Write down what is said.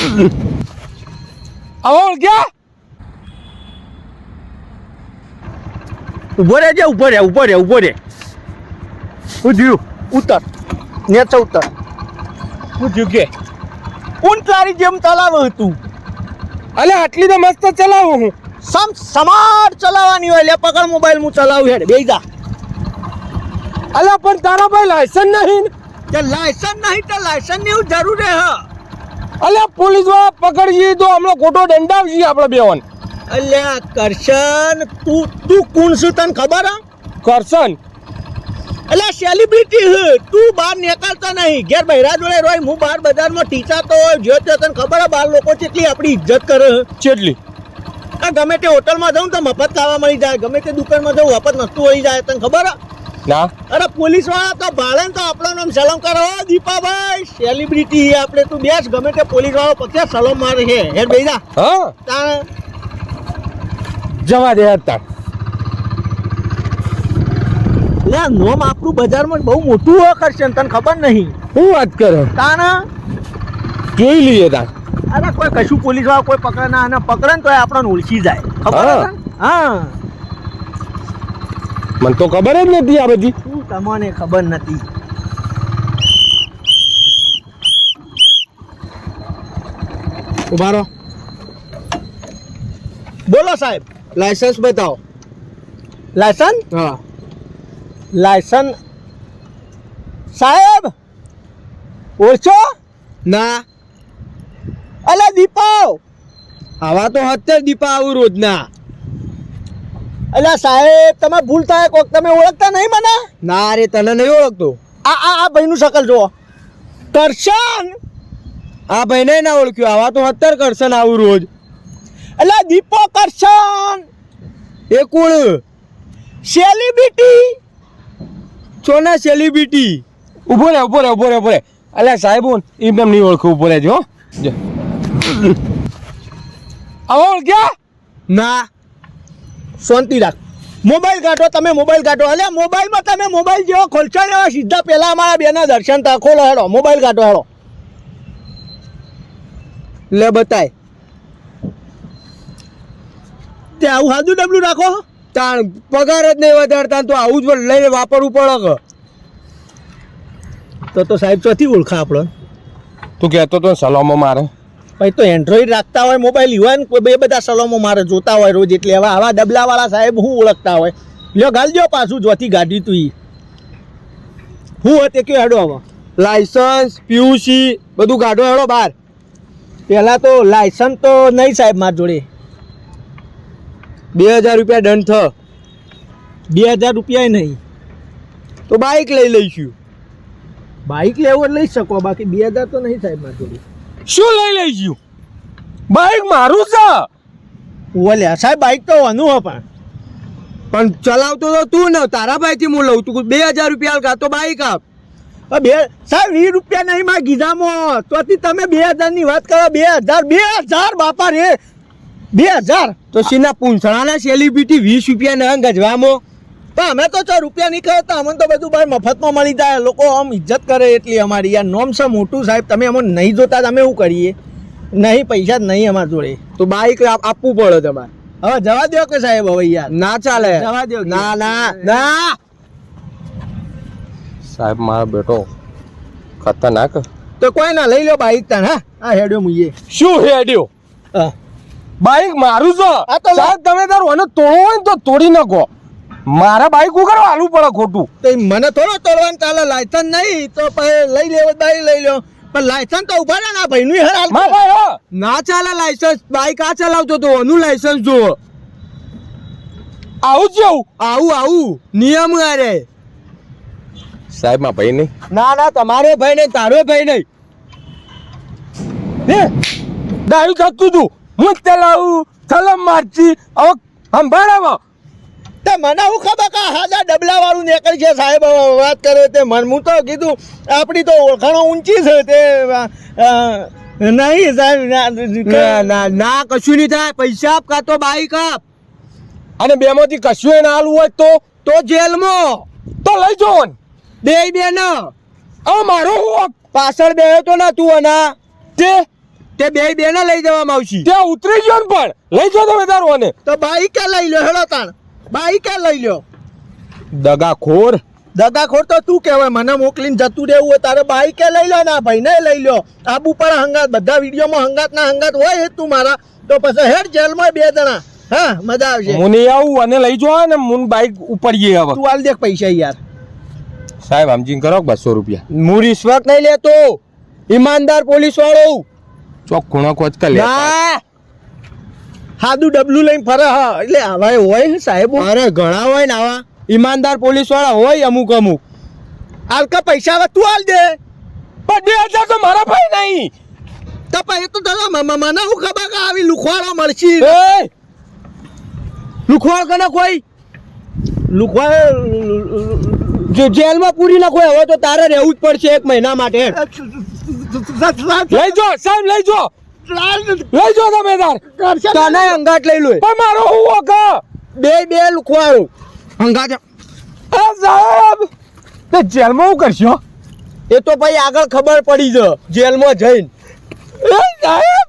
હવે ક્યાં ઊભો રહેજે ઊભો રહે ઊભો રહે ઊભો રે હું થયું? ઉતર નેચે ઉતર. હું થયું કે? ઊંટ તારી જેમ ચલાવે હતું અલે આટલી તો મસ્ત ચલાવું હું. સમ સમાર ચલાવવાની હોય લે પકડ મોબાઈલ હું ચલાવું હેડ બેસી જા. અલે પણ તારા ભાઈ લાયસન્સ નહીં. તે લાયસન્સ નહીં તો લાયસન્સની જરૂર હે. અલે પોલીસવાળા જઈએ તો હમણાં ખોટો દંડાવજી આપણે બેવાન. અલ્યા કરશન તું તું કોણ છું તને ખબર હા? કરશન? અલ્યા સેલિબ્રિટી હ. તું બહાર નીકળતો નહીં. ઘેર બહેરા જોડે રોય. હું બહાર બજારમાં ટીચા તો હોય જો તો તને ખબર બહાર લોકો કેટલી આપણી ઇજ્જત કરે હે. ચેટલી આ ગમે તે હોટલમાં જાઉં તો મફત ખાવા મળી જાય. ગમે તે દુકાનમાં જાઉં મફત વસ્તુ મળી જાય. તને ખબર હે? ના? અરે પોલીસવાળા તો ભાડે તો આપણો નામ સલામ કરો. દીપાભાઈ સેલિબ્રિટી આપણે તું બેસ ગમે તે પોલીસ વાળો પછી સલામ મારે છે. હેર બેજા હા? જવા દે તાર. લે નોમ આપણું બજારમાં બહુ મોટું આકર્ષણ તને ખબર નહીં. શું વાત કરે? તાના જોઈ લઈએ તા અરે કોઈ કશું પોલીસવાળા કોઈ પકડે ના અને પકડે ને તો આપણને ઓળખી જાય. ખબર હા. મને તો ખબર જ નથી આ બધી. તમને ખબર નથી? ઊભા રહો. બોલો સાહેબ. લાયસન્સ બતાવો. લાયસન્સ હા. લાયસન્સ સાહેબ ઓછો ના. અલે દીપાવ. આવા તો હત્તર દીપા આવું રોજના. અલ્યા સાહેબ તમે ભૂલ થાય કોક તમે ઓળખતા નહીં મને? ના રે તને નહીં ઓળખતો. આ આ આ ભાઈનું શકલ જુઓ. કરશન! આ ભાઈને ના ઓળખ્યો આવા તો હત્તર કરશન આવું રોજ. એટલે દીપો કરશન! એ કોણ? સેલિબ્રિટી! ચોના સેલિબ્રિટી. ઊભો રે ઊભો રે ઊભો રે ઊભો રે. અલ્યા સાહેબ હું એમને નહીં ઓળખું ઊભો રહેજો હો. જો. આવો ઓળખ્યા? ના. શાંતિ રાખ. મોબાઈલ કાઢો, તમે મોબાઈલ કાઢો. એટલે મોબાઈલમાં તમે મોબાઈલ જેવો ખોલશો ને સીધા પહેલાં અમારા બેના દર્શન તા ખોલો હેડો, મોબાઈલ કાઢો હેડો. લે બતાય. તે આવું સાદું ડબલું રાખો તાણ પગાર જ નહીં વધારતા તો આવું જ લઈને વાપરવું પડે તો તો સાહેબ ચોથી ઓળખા આપણે. તું કહેતો તો સલામો મારે. ભાઈ તો એન્ડ્રોઈડ રાખતા હોય મોબાઈલ યુવાન બે બધા સલોમો મારે જોતા હોય રોજ એટલે હવે આવા ડબલાવાળા સાહેબ હું ઓળખતા હોય. લ્યો ગાલજો પાછું જોતી ગાડી તું ઈ. હું હતી કયો હેડો આમાં લાયસન્સ પીયુસી બધું ગાડો હેડો બહાર. પહેલાં તો લાયસન્સ તો નહીં સાહેબ માર જોડે. બે હજાર રૂપિયા દંડ થ. બે હજાર રૂપિયા નહીં. તો બાઇક લઈ લઈશું. બાઇક લેવો લઈ શકો બાકી બે હજાર તો નહીં સાહેબ માર જોડે. શું લઈ લઈ ગયું બાઇક મારું છે. ઓલ્યા સાહેબ બાઇક તો વાનું પણ. પણ ચલાવતો તો તું ને તારા ભાઈથી હું લઉં તું. બે હજાર રૂપિયા હાલ કાં તો બાઇક આપ. બે સાહેબ વીસ રૂપિયા નહીં માં ગીધામાં તોથી તમે બે હજારની વાત કરો બે હજાર બે હજાર બાપા રે. બે હજાર. તો સીના પૂંછડાના સેલિબ્રિટી વીસ રૂપિયા ના ગજવામાં તો અમે તો ચો રૂપિયા નહીં કરતા અમને તો બધું ભાઈ મફતમાં મળી જાય. લોકો આમ ઇજ્જત કરે એટલી અમારી. યાર નોમ છે મોટું સાહેબ તમે અમને નહીં જોતા અમે શું કરીએ? નહીં પૈસા જ નહીં અમારા જોડે. તો બાઈક આપવું પડે તમારે. હવે જવા દો કે સાહેબ હવે યાર. ના ચાલે. જવા દો ના ના. ના. સાહેબ મારો બેટો ખતરનાક. તો કોઈ ના લઈ લો બાઈક તાન હા. આ હેડ્યો મુઈએ શું હેડ્યો? હા. બાઈક મારું છે. આ તો સાહેબ તમે તારું અને તોડો હોય ને તો તોડી નાખો. મારા બાઈક ઉગાડો વાલું પડે ખોટું. તો મને થોડો તોડવાનું ચાલે લાયસન્સ નહીં તો પછી લઈ લેવો બાઈક લઈ લો પણ લાયસન્સ તો ઊભા ને આ ભાઈનું હેર હાલ મા ભાઈ હો. ના ચાલે લાયસન્સ બાઈક આ ચલાવતો તો એનું લાયસન્સ જુઓ. આવું જ જેવું? આવું આવું. નિયમ અરે સાહેબમાં ભાઈ નહીં? ના ના તમારો ભાઈ નહીં તારો ભાઈ નહીં. હે? દારૂ થતું તું. હું ચલાવું થલમ મારજી હવે સંભાળાવો. તે મને હું ખબર કે હાજા ડબલા વાળું નીકળી છે સાહેબ વાત કરે તે મન હું તો કીધું આપણી તો ઓળખાણો ઊંચી છે તે નહીં સાહેબ ના- ના કશું નહીં થાય પૈસા આપ કાં તો બાઈક આપ અને બેમાંથી કશું ના હાલવું હોય તો તો જેલમાં. તો લઈ જો બે બે ન હવે મારો હું પાછળ બે તો ના તું અના તે તે બે બે ને લઈ જવામાં આવશે. તે ઉતરી ગયો ને પણ. લઈ જાઓ તમે તારું અને. તો ક્યાં લઈ લો હેડો તાણ. બાઈકે લઈ લ્યો? દગાખોર. દગાખોર તો તું કહેવાય મને મોકલીને જતું રહેવું હોય તારે બાઈકે લઈ લો ના? ભાઈ ભાઈને લઈ લો આબુ પર હંગાત બધા વિડીયોમાં હંગાત ના હંગાત હોય એ તું મારા. તો પછી હેડ જેલમાં બે જણા. હા મજા આવશે. હું નહીં આવું અને લઈ જાઓ ને મુન બાઈક ઉપર જઈએ હવે. તું હાલ દેખ પૈસા યાર. સાહેબ આમજી કરો બસો રૂપિયા? હું રિશ્વત નહીં લેતો. ઈમાનદાર પોલીસ વાળો ચોક ખૂણો કોચ લે હાદું ડબલું લઈને ફરે હા એટલે આવા હોય ને સાહેબ. અરે ઘણા હોય ને આવા. ઈમાનદાર પોલીસવાળા હોય અમુક અમુક. હાલકા પૈસા આવે તું હાલ દે. પણ બે હજાર તો મારા ભાઈ નહીં. તો પછી તો તારા મને હું ખબર કે આવી લુખવાડો મળશી? લુખવાડ કને કોઈ? લુખવાડ જેલમાં પૂરી નાખો હવે તો તારે રહેવું જ પડશે એક મહિના માટે. લઈ જો સાહેબ લઈ જો. લઈ જો તમે તાર તને અંગાટ લઈ લો પણ મારો હું ઓકા? બે બે લુખવાડું. અંગાટ. એ સાહેબ તે જેલમાં હું કરશો એ તો ભાઈ આગળ ખબર પડી જ જેલમાં જઈને. એ સાહેબ